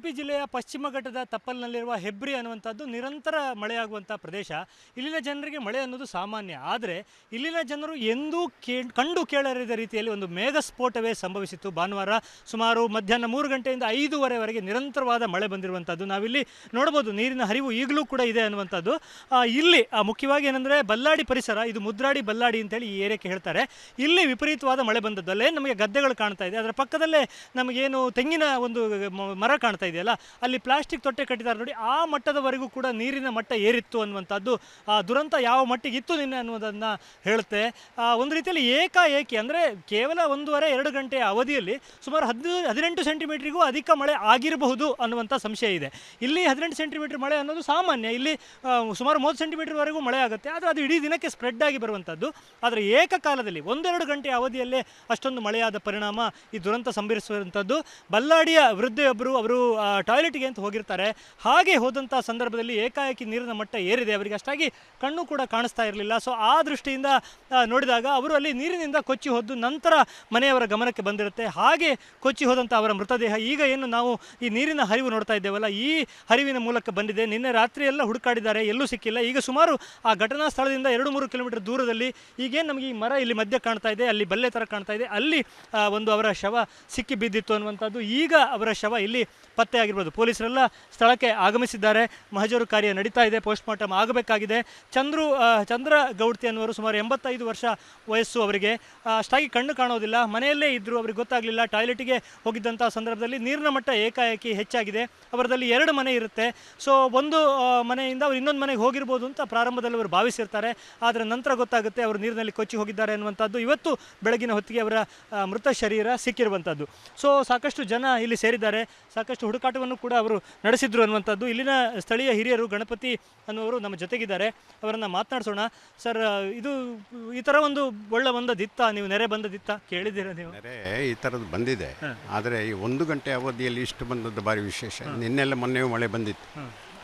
ಉಡುಪಿ ಜಿಲ್ಲೆಯ ಪಶ್ಚಿಮ ಘಟ್ಟದ ತಪ್ಪಲಿನಲ್ಲಿರುವ ಹೆಬ್ರಿ ಅನ್ನುವಂಥದ್ದು ನಿರಂತರ ಮಳೆಯಾಗುವಂಥ ಪ್ರದೇಶ. ಇಲ್ಲಿನ ಜನರಿಗೆ ಮಳೆ ಅನ್ನೋದು ಸಾಮಾನ್ಯ. ಆದರೆ ಇಲ್ಲಿನ ಜನರು ಎಂದೂ ಕೇ, ಕಂಡು ಕೇಳರಿದ ರೀತಿಯಲ್ಲಿ ಒಂದು ಮೇಘ ಸ್ಫೋಟವೇ ಸಂಭವಿಸಿತ್ತು. ಭಾನುವಾರ ಸುಮಾರು ಮಧ್ಯಾಹ್ನ ಮೂರು ಗಂಟೆಯಿಂದ ಐದೂವರೆವರೆಗೆ ನಿರಂತರವಾದ ಮಳೆ ಬಂದಿರುವಂಥದ್ದು. ನಾವಿಲ್ಲಿ ನೋಡ್ಬೋದು, ನೀರಿನ ಹರಿವು ಈಗಲೂ ಕೂಡ ಇದೆ ಅನ್ನುವಂಥದ್ದು. ಇಲ್ಲಿ ಮುಖ್ಯವಾಗಿ ಏನಂದರೆ ಬಲ್ಲಾಡಿ ಪರಿಸರ, ಇದು ಮುದ್ರಾಡಿ ಬಲ್ಲಾಡಿ ಅಂತೇಳಿ ಈ ಏರಿಯಾಕ್ಕೆ ಹೇಳ್ತಾರೆ. ಇಲ್ಲಿ ವಿಪರೀತವಾದ ಮಳೆ ಬಂದದ್ದು. ಅಲ್ಲೇ ನಮಗೆ ಗದ್ದೆಗಳು ಕಾಣ್ತಾ ಇದೆ. ಅದರ ಪಕ್ಕದಲ್ಲೇ ನಮಗೇನು ತೆಂಗಿನ ಒಂದು ಮರ ಕಾಣ್ತಾ ಇದೆಯಲ್ಲ? ಅಲ್ಲಿ ಪ್ಲಾಸ್ಟಿಕ್ ತೊಟ್ಟೆ ಕಟ್ಟಿದ್ದಾರೆ ನೋಡಿ, ಆ ಮಟ್ಟದವರೆಗೂ ಕೂಡ ನೀರಿನ ಮಟ್ಟ ಏರಿತ್ತು ಅನ್ನುವಂಥದ್ದು, ಆ ದುರಂತ ಯಾವ ಮಟ್ಟಿಗೆ ಇತ್ತು ನಿನ್ನೆ ಅನ್ನೋದನ್ನು ಹೇಳುತ್ತೆ. ಒಂದು ರೀತಿಯಲ್ಲಿ ಏಕಾಏಕಿ, ಅಂದರೆ ಕೇವಲ ಒಂದೂವರೆ, ಎರಡು ಗಂಟೆಯ ಅವಧಿಯಲ್ಲಿ ಸುಮಾರು ಹದಿನೈದು, ಹದಿನೆಂಟು ಸೆಂಟಿಮೀಟ್ರಿಗೂ ಅಧಿಕ ಮಳೆ ಆಗಿರಬಹುದು ಅನ್ನುವಂಥ ಸಂಶಯ ಇದೆ. ಇಲ್ಲಿ ಹದಿನೆಂಟು ಸೆಂಟಿಮೀಟರ್ ಮಳೆ ಅನ್ನೋದು ಸಾಮಾನ್ಯ. ಇಲ್ಲಿ ಸುಮಾರು ಮೂವತ್ತು ಸೆಂಟಿಮೀಟ್ರ್ವರೆಗೂ ಮಳೆ ಆಗುತ್ತೆ. ಆದರೆ ಅದು ಇಡೀ ದಿನಕ್ಕೆ ಸ್ಪ್ರೆಡ್ ಆಗಿ ಬರುವಂಥದ್ದು. ಆದರೆ ಏಕಕಾಲದಲ್ಲಿ ಒಂದೆರಡು ಗಂಟೆಯ ಅವಧಿಯಲ್ಲೇ ಅಷ್ಟೊಂದು ಮಳೆಯಾದ ಪರಿಣಾಮ ಈ ದುರಂತ ಸಂಭವಿಸುವಂಥದ್ದು. ಬಲ್ಲಾಡಿಯ ವೃದ್ಧೆಯೊಬ್ಬರು ಅವರು ಟಾಯ್ಲೆಟ್ಗೆ ಅಂತ ಹೋಗಿರ್ತಾರೆ. ಹಾಗೆ ಹೋದಂಥ ಸಂದರ್ಭದಲ್ಲಿ ಏಕಾಏಕಿ ನೀರಿನ ಮಟ್ಟ ಏರಿದೆ. ಅವರಿಗೆ ಅಷ್ಟಾಗಿ ಕಣ್ಣು ಕೂಡ ಕಾಣಿಸ್ತಾ ಇರಲಿಲ್ಲ. ಸೊ ಆ ದೃಷ್ಟಿಯಿಂದ ನೋಡಿದಾಗ ಅವರು ಅಲ್ಲಿ ನೀರಿನಿಂದ ಕೊಚ್ಚಿ ಹೋದ್ದು ನಂತರ ಮನೆಯವರ ಗಮನಕ್ಕೆ ಬಂದಿರುತ್ತೆ. ಹಾಗೆ ಕೊಚ್ಚಿ ಹೋದಂಥ ಅವರ ಮೃತದೇಹ, ಈಗ ಏನು ನಾವು ಈ ನೀರಿನ ಹರಿವು ನೋಡ್ತಾ ಇದ್ದೇವಲ್ಲ, ಈ ಹರಿವಿನ ಮೂಲಕ ಬಂದಿದೆ. ನಿನ್ನೆ ರಾತ್ರಿ ಎಲ್ಲ ಹುಡುಕಾಡಿದ್ದಾರೆ, ಎಲ್ಲೂ ಸಿಕ್ಕಿಲ್ಲ. ಈಗ ಸುಮಾರು ಆ ಘಟನಾ ಸ್ಥಳದಿಂದ ಎರಡು ಮೂರು ಕಿಲೋಮೀಟರ್ ದೂರದಲ್ಲಿ ಈಗೇನು ನಮಗೆ ಈ ಮರ ಇಲ್ಲಿ ಮಧ್ಯೆ ಕಾಣ್ತಾ ಇದೆ, ಅಲ್ಲಿ ಬಲ್ಲೆ ಥರ ಕಾಣ್ತಾ ಇದೆ, ಅಲ್ಲಿ ಒಂದು ಅವರ ಶವ ಸಿಕ್ಕಿ ಬಿದ್ದಿತ್ತು ಅನ್ನುವಂಥದ್ದು. ಈಗ ಅವರ ಶವ ಇಲ್ಲಿ ಪತ್ತೆ ಆಗಿರ್ಬೋದು. ಪೊಲೀಸರೆಲ್ಲ ಸ್ಥಳಕ್ಕೆ ಆಗಮಿಸಿದ್ದಾರೆ. ಮಹಜರು ಕಾರ್ಯ ನಡೀತಾ ಇದೆ. ಪೋಸ್ಟ್ ಮಾರ್ಟಮ್ ಆಗಬೇಕಾಗಿದೆ. ಚಂದ್ರು ಚಂದ್ರ ಗೌಡ್ತಿ ಅನ್ನುವರು ಸುಮಾರು ಎಂಬತ್ತೈದು ವರ್ಷ ವಯಸ್ಸು ಅವರಿಗೆ. ಅಷ್ಟಾಗಿ ಕಣ್ಣು ಕಾಣೋದಿಲ್ಲ. ಮನೆಯಲ್ಲೇ ಇದ್ದರು ಅವರಿಗೆ ಗೊತ್ತಾಗಲಿಲ್ಲ. ಟಾಯ್ಲೆಟಿಗೆ ಹೋಗಿದ್ದಂಥ ಸಂದರ್ಭದಲ್ಲಿ ನೀರಿನ ಮಟ್ಟ ಏಕಾಏಕಿ ಹೆಚ್ಚಾಗಿದೆ. ಅವರದಲ್ಲಿ ಎರಡು ಮನೆ ಇರುತ್ತೆ. ಸೊ, ಒಂದು ಮನೆಯಿಂದ ಅವ್ರು ಇನ್ನೊಂದು ಮನೆಗೆ ಹೋಗಿರ್ಬೋದು ಅಂತ ಪ್ರಾರಂಭದಲ್ಲಿ ಅವರು ಭಾವಿಸಿರ್ತಾರೆ. ಆದರೆ ನಂತರ ಗೊತ್ತಾಗುತ್ತೆ ಅವರು ನೀರಿನಲ್ಲಿ ಕೊಚ್ಚಿ ಹೋಗಿದ್ದಾರೆ ಅನ್ನುವಂಥದ್ದು. ಇವತ್ತು ಬೆಳಗಿನ ಹೊತ್ತಿಗೆ ಅವರ ಮೃತ ಶರೀರ ಸಿಕ್ಕಿರುವಂಥದ್ದು. ಸೊ, ಸಾಕಷ್ಟು ಜನ ಇಲ್ಲಿ ಸೇರಿದ್ದಾರೆ. ಸಾಕಷ್ಟು ಹುಡುಕಾಟವನ್ನು ಕೂಡ ಅವರು ನಡೆಸಿದ್ರು ಅನ್ನುವಂಥದ್ದು. ಇಲ್ಲಿನ ಸ್ಥಳೀಯ ಹಿರಿಯರು ಗಣಪತಿ ಅನ್ನುವರು ನಮ್ಮ ಜೊತೆಗಿದ್ದಾರೆ. ಅವರನ್ನು ಮಾತನಾಡಿಸೋಣ. ಸರ್ ಇದು ಈ ಥರ ಒಂದು ಒಳ್ಳೆ ಬಂದದಿತ್ತ? ನೀವು ನೆರೆ ಬಂದದಿತ್ತ? ಕೇಳಿದ್ದೀರಾ ನೀವು? ನೆರೆ ಈ ಥರದ್ದು ಬಂದಿದೆ. ಆದರೆ ಈ ಒಂದು ಗಂಟೆ ಅವಧಿಯಲ್ಲಿ ಇಷ್ಟು ಬಂದದ್ದು ಭಾರಿ ವಿಶೇಷ. ನಿನ್ನೆಲ್ಲ ಮೊನ್ನೆ ಮಳೆ ಬಂದಿತ್ತು.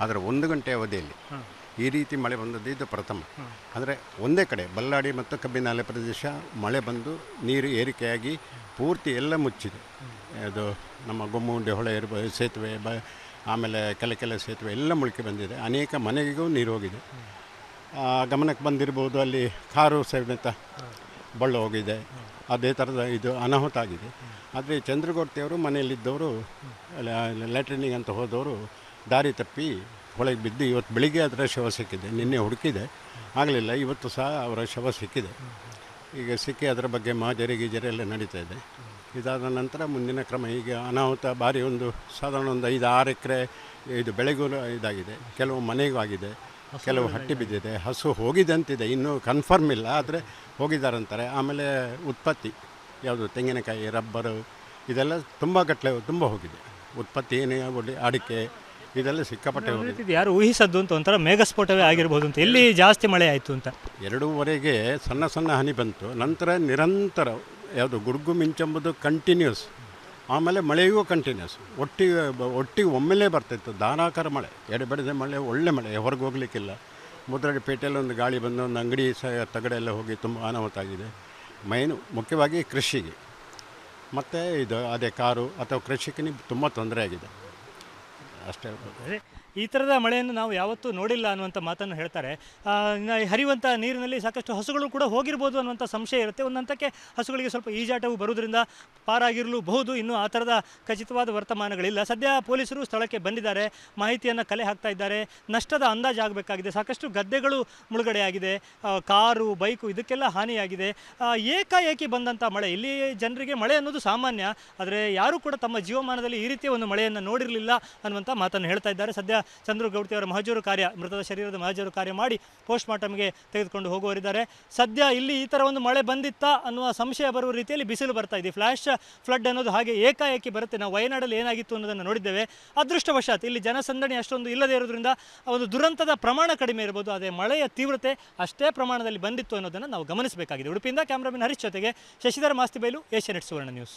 ಆದರೆ ಒಂದು ಗಂಟೆ ಅವಧಿಯಲ್ಲಿ. ಈ ರೀತಿ ಮಳೆ ಬಂದದ್ದು ಇದು ಪ್ರಥಮ. ಅಂದರೆ ಒಂದೇ ಕಡೆ ಬಲ್ಲಾಡಿ ಮತ್ತು ಕಬ್ಬಿನಾಲೆ ಪ್ರದೇಶ ಮಳೆ ಬಂದು ನೀರು ಏರಿಕೆಯಾಗಿ ಪೂರ್ತಿ ಎಲ್ಲ ಮುಚ್ಚಿದೆ. ಅದು ನಮ್ಮ ಗೊಮ್ಮುಂಡಿ ಹೊಳೆ ಇರ್ಬೋದು ಸೇತುವೆ ಬ ಆಮೇಲೆ ಕೆಲ ಕೆಲ ಸೇತುವೆ ಎಲ್ಲ ಮುಳುಕಿ ಬಂದಿದೆ. ಅನೇಕ ಮನೆಗೂ ನೀರು ಹೋಗಿದೆ. ಆ, ಗಮನಕ್ಕೆ ಬಂದಿರ್ಬೋದು ಅಲ್ಲಿ ಕಾರು ಸಮೇತ ಬಳ್ಳ ಹೋಗಿದೆ. ಅದೇ ಥರದ ಇದು ಅನಾಹುತ ಆಗಿದೆ. ಆದರೆ ಚಂದ್ರಗೌಡ್ತಿಯವರು ಮನೆಯಲ್ಲಿದ್ದವರು ಲ್ಯಾಟ್ರಿನಿಗೆ ಅಂತ ಹೋದವರು ದಾರಿ ತಪ್ಪಿ ಒಳಗೆ ಬಿದ್ದು ಇವತ್ತು ಬೆಳಿಗ್ಗೆ ಅದರ ಶವ ಸಿಕ್ಕಿದೆ ನಿನ್ನೆ ಹುಡುಕಿದೆ. ಆಗಲಿಲ್ಲ ಇವತ್ತು ಸಹ ಅವರ ಶವ ಸಿಕ್ಕಿದೆ. ಈಗ ಸಿಕ್ಕಿ ಅದರ ಬಗ್ಗೆ ಮಾಜರಿ ಗೀಜರಿ ಎಲ್ಲ ನಡೀತಾ ಇದೆ. ಇದಾದ ನಂತರ ಮುಂದಿನ ಕ್ರಮ ಈಗ ಅನಾಹುತ ಭಾರಿ ಒಂದು ಸಾಧಾರಣ ಒಂದು ಐದು ಆರು ಎಕರೆ ಇದು ಬೆಳೆಗೂ ಇದಾಗಿದೆ. ಕೆಲವು ಮನೆಗೂ ಆಗಿದೆ. ಕೆಲವು ಹಟ್ಟಿ ಬಿದ್ದಿದೆ. ಹಸು ಹೋಗಿದೆ ಅಂತಿದೆ ಇನ್ನೂ ಕನ್ಫರ್ಮ್ ಇಲ್ಲ ಆದರೆ ಹೋಗಿದ್ದಾರಂತಾರೆ ಆಮೇಲೆ ಉತ್ಪತ್ತಿ ಯಾವುದು ತೆಂಗಿನಕಾಯಿ ರಬ್ಬರು ಇದೆಲ್ಲ ತುಂಬ ಗಟ್ಟಲೆ ತುಂಬ ಹೋಗಿದೆ. ಉತ್ಪತ್ತಿ ಏನೇ ಆಗಲಿ ಅಡಿಕೆ ಇದೆಲ್ಲ ಸಿಕ್ಕಾಪಟ್ಟೆ ಹೋಗಿದೆ. ಇದು. ಯಾರು ಊಹಿಸದ್ದು ಅಂತ ಒಂಥರ ಮೇಘಸ್ಫೋಟವೇ ಆಗಿರ್ಬೋದು ಅಂತ. ಎಲ್ಲಿ ಜಾಸ್ತಿ ಮಳೆ ಆಯಿತು ಅಂತ. ಎರಡೂವರೆಗೆ ಸಣ್ಣ ಸಣ್ಣ ಹನಿ ಬಂತು. ನಂತರ ನಿರಂತರ ಯಾವುದು ಗುಡುಗು ಮಿಂಚೆಂಬುದು ಕಂಟಿನ್ಯೂಸ್ ಆಮೇಲೆ ಮಳೆಯೂ ಕಂಟಿನ್ಯೂಸ್ ಒಟ್ಟಿಗೆ ಬ- ಒಟ್ಟಿಗೆ ಒಮ್ಮೆಲೇ ಬರ್ತಿತ್ತು. ಧಾರಾಕಾರ ಮಳೆ. ಎಡೆಬೆಡದೆ ಮಳೆ ಒಳ್ಳೆ ಮಳೆ. ಹೊರಗೆ ಹೋಗ್ಲಿಕ್ಕಿಲ್ಲ. ಮುದ್ರಡಿ ಪೇಟೆಯಲ್ಲಿ ಒಂದು ಗಾಳಿ ಬಂದು ಒಂದು ಅಂಗಡಿ ಸಹ ತಗಡೆಲ್ಲ ಹೋಗಿ ತುಂಬ ಅನಾಹುತ ಆಗಿದೆ ಮೈನು ಮುಖ್ಯವಾಗಿ ಕೃಷಿಗೆ. ಮತ್ತು ಇದು ಅದೇ ಕಾರು ಅಥವಾ ಕೃಷಿಕನಿಗೆ ತುಂಬ ತೊಂದರೆ ಆಗಿದೆ. ಅಷ್ಟೇ ಈ ಥರದ ಮಳೆಯನ್ನು ನಾವು ಯಾವತ್ತೂ ನೋಡಿಲ್ಲ ಅನ್ನುವಂಥ ಮಾತನ್ನು ಹೇಳ್ತಾರೆ. ಹರಿಯುವಂಥ ನೀರಿನಲ್ಲಿ ಸಾಕಷ್ಟು ಹಸುಗಳು ಕೂಡ ಹೋಗಿರ್ಬೋದು ಅನ್ನುವಂಥ ಸಂಶಯ ಇರುತ್ತೆ. ಒಂದು ಹಂತಕ್ಕೆ ಹಸುಗಳಿಗೆ ಸ್ವಲ್ಪ ಈಜಾಟವು ಬರುವುದರಿಂದ ಪಾರಾಗಿರಲೂಬಹುದು. ಇನ್ನೂ ಆ ಥರದ ಖಚಿತವಾದ ವರ್ತಮಾನಗಳಿಲ್ಲ. ಸದ್ಯ ಪೊಲೀಸರು ಸ್ಥಳಕ್ಕೆ ಬಂದಿದ್ದಾರೆ. ಮಾಹಿತಿಯನ್ನು ಕಲೆ ಹಾಕ್ತಾ ಇದ್ದಾರೆ. ನಷ್ಟದ ಅಂದಾಜು ಆಗಬೇಕಾಗಿದೆ. ಸಾಕಷ್ಟು ಗದ್ದೆಗಳು ಮುಳುಗಡೆಯಾಗಿದೆ. ಕಾರು, ಬೈಕು ಇದಕ್ಕೆಲ್ಲ ಹಾನಿಯಾಗಿದೆ. ಏಕಾಏಕಿ ಬಂದಂಥ ಮಳೆ. ಇಲ್ಲಿ ಜನರಿಗೆ ಮಳೆ ಅನ್ನೋದು ಸಾಮಾನ್ಯ. ಆದರೆ ಯಾರೂ ಕೂಡ ತಮ್ಮ ಜೀವಮಾನದಲ್ಲಿ ಈ ರೀತಿಯ ಒಂದು ಮಳೆಯನ್ನು ನೋಡಿರಲಿಲ್ಲ ಅನ್ನುವಂಥ ಮಾತನ್ನು ಹೇಳ್ತಾ ಇದ್ದಾರೆ. ಸದ್ಯ ಚಂದ್ರು ಗೌಡ್ತಿ ಅವರ ಮಹಜೂರು ಕಾರ್ಯ, ಮೃತದ ಶರೀರದ ಮಹಜೂರು ಕಾರ್ಯ ಮಾಡಿ ಪೋಸ್ಟ್ ಮಾರ್ಟಮ್ಗೆ ತೆಗೆದುಕೊಂಡು ಹೋಗುವರಿದ್ದಾರೆ ಸದ್ಯ ಇಲ್ಲಿ ಈ ಥರ ಒಂದು ಮಳೆ ಬಂದಿತ್ತಾ ಅನ್ನುವ ಸಂಶಯ ಬರುವ ರೀತಿಯಲ್ಲಿ ಬಿಸಿಲು ಬರ್ತಾ ಇದೆ. ಫ್ಲಾಶ್, ಫ್ಲಡ್ ಅನ್ನೋದು ಹಾಗೆ ಏಕಾಏಕಿ ಬರುತ್ತೆ. ನಾವು ವಯನಾಡಲ್ಲಿ ಏನಾಗಿತ್ತು ಅನ್ನೋದನ್ನು ನೋಡಿದ್ದೇವೆ. ಅದೃಷ್ಟವಶಾತ್ ಇಲ್ಲಿ ಜನಸಂದಣಿ ಅಷ್ಟೊಂದು ಇಲ್ಲದೇ ಇರೋದ್ರಿಂದ ಒಂದು ದುರಂತದ ಪ್ರಮಾಣ ಕಡಿಮೆ ಇರ್ಬೋದು. ಅದೇ ಮಳೆಯ ತೀವ್ರತೆ ಅಷ್ಟೇ ಪ್ರಮಾಣದಲ್ಲಿ ಬಂದಿತ್ತು ಅನ್ನೋದನ್ನು ನಾವು ಗಮನಿಸಬೇಕಾಗಿದೆ. ಉಡುಪಿಯಿಂದ ಕ್ಯಾಮ್ರಾಮನ್ ಹರೀಶ್ ಜೊತೆಗೆ Shashidhara Mastibailu Asianet Suvarna news.